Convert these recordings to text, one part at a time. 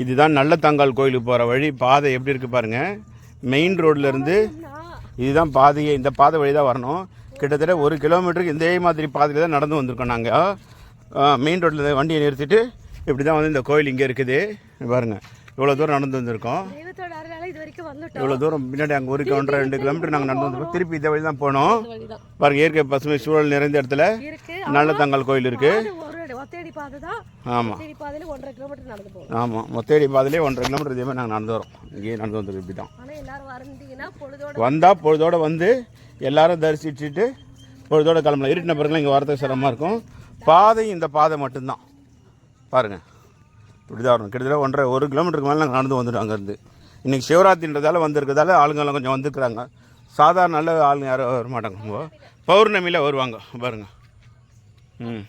இதுதான் நல்லத்தாங்கால் கோயிலுக்கு போகிற வழி. பாதை எப்படி இருக்குது பாருங்க. மெயின் ரோட்லேருந்து இதுதான் பாதையே. இந்த பாதை வழி தான் வரணும். கிட்டத்தட்ட ஒரு கிலோமீட்டருக்கு இதே மாதிரி பாதையில் தான் நடந்து வந்திருக்கோம் நாங்கள் மெயின் ரோட்டில் வண்டியை நிறுத்திட்டு இப்படி தான் வந்து இந்த கோயில் இங்கே இருக்குது. பாருங்கள் இவ்வளோ தூரம் நடந்து வந்திருக்கோம். இது வரைக்கும் வந்துட்டோம். இவ்வளோ தூரம் பின்னாடி அங்கே ஒரு ஒன்றரை ரெண்டு கிலோமீட்டர் நாங்கள் நடந்து வந்திருக்கோம். திருப்பி இந்த வழி தான் போனோம் பாருங்க இயற்கை பசுமை சூழல் நிறைந்த இடத்துல இருக்கு. நல்லத்தங்கால் கோயில் ஒரு ஒத்தேடி பாதை தான் ஆமாம் ஒத்தேடி பாதையில ஒன்றரை கிலோமீட்டர் நடந்து போகணும். ஆமாம் மொத்தேடி பாதையிலே ஒன்றரை கிலோமீட்டர் இதே மாதிரி நாங்கள் நடந்து வரோம். இங்கேயே நடந்து வந்துருக்கு இப்படி தான் எல்லாரும் பொழுதோட வந்தால் பொழுதோட வந்து எல்லாரும் தரிசிச்சுட்டு பொழுதோட கிளம்பலாம். இருட்டின பிறகுலாம் இங்கே வரதுக்கு சிரமமாக இருக்கும். பாதை இந்த பாதை மட்டும்தான். பாருங்கள் இப்படி தான் வரும். கிட்டத்தட்ட ஒன்றரை ஒரு கிலோமீட்டருக்கு மேலே நாங்கள் நடந்து வந்துட்டோம் அங்கேருந்து. இன்றைக்கி சிவராத்திரின்றதால வந்திருக்கிறதால ஆளுங்கெல்லாம் கொஞ்சம் வந்துருக்குறாங்க சாதாரண நல்ல ஆளுங்க யாரும் வர மாட்டாங்க. பௌர்ணமியில் வருவாங்க. பாருங்கள் ம்.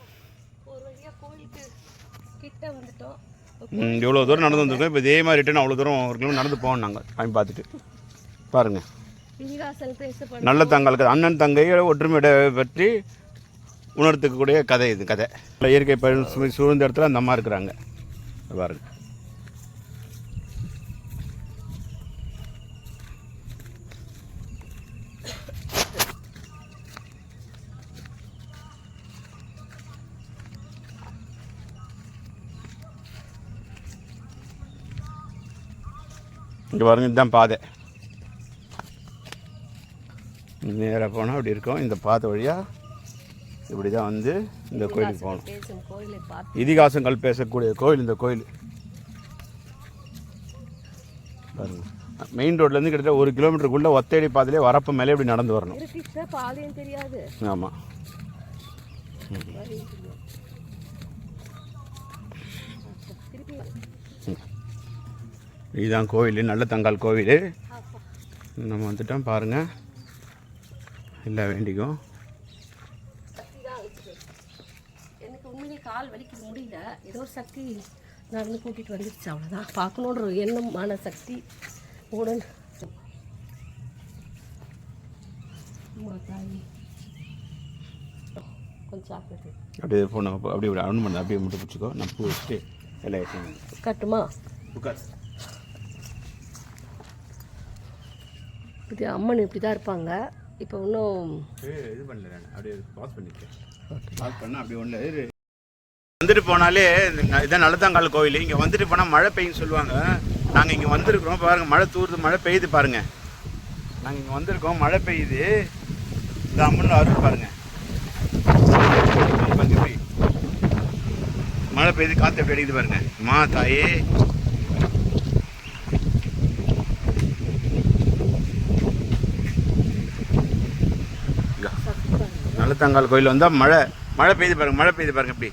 ம், இவ்வளோ தூரம் நடந்து வந்திருக்கோம். இப்போ இதே மாதிரி ரிட்டன் அவ்வளோ தூரம் ஒரு கிலோமீட்டர் நடந்து போகணும் நாங்கள் சாமி பார்த்துட்டு. பாருங்கள் நல்ல தங்களுக்கு அண்ணன் தங்கையை ஒற்றுமையை பற்றி உணர்த்துக்கக்கூடிய கதை இது கதை. இயற்கை பயன் சூழ்ந்த இடத்துல அந்த அம்மா இருக்கிறாங்க. பாருங்கள் இங்கே பாருங்க இதுதான் பாதை. நேராக போனால் அப்படி இருக்கும். இந்த பாதை வழியாக இப்படி தான் வந்து இந்த கோயிலுக்கு போகணும். இதிகாசங்கள் பேசக்கூடிய கோயில் இந்த கோயில். பாருங்க. மெயின் ரோட்லேருந்து கிட்டத்தட்ட ஒரு கிலோமீட்டருக்குள்ளே ஒத்தேடி பாதையிலே வரப்பு மேலே இப்படி நடந்து வரணும். தெரியாது. ஆமாம் திருப்பி இதுதான் கோவில் நல்ல தங்கால் கோவில். நம்ம வந்துட்டோம் பாருங்கள் இல்லை வேண்டிக்கும் எனக்கு உண்மையிலே கால் வலிக்க முடியல. ஏதோ ஒரு சக்தி நடந்து கூட்டிகிட்டு வந்துடுச்சு அவ்வளோதான் பார்க்கணுன்ற ஒரு எண்ணம் மன சக்தி உடன் அப்படியே போன அப்படியே பண்ண அப்படியே மட்டும் பிடிச்சிக்கோ. நான் பூ வச்சுட்டு எல்லாம் கட்டுமா? இது அம்மன் இப்படி தான் இருப்பாங்க. இப்போ இன்னும் இது பண்ணல அப்படியே பாஸ் பண்ணிட்டேன். பாஸ் பண்ண அப்படியே ஒன்று வந்துட்டு போனாலே இதான் நல்லத்தாங்கால் கோயில். இங்கே வந்துட்டு போனால் மழை பெய்யும் சொல்லுவாங்க. நாங்கள் இங்கே வந்திருக்கிறோம் பாருங்கள் மழை தூருது மழை பெய்யுது பாருங்க. நாங்கள் இங்கே வந்திருக்கோம். மழை பெய்யுது. இந்த அம்மன் அருள் பாருங்க. இங்க போய். மழை பெய்யுது காற்று அடிக்குது பாருங்க. மா தாயே இங்க. கோயில் வந்தால் மழை மழை பெய்து பாருங்க மழை பெய்து பாருங்க இப்படி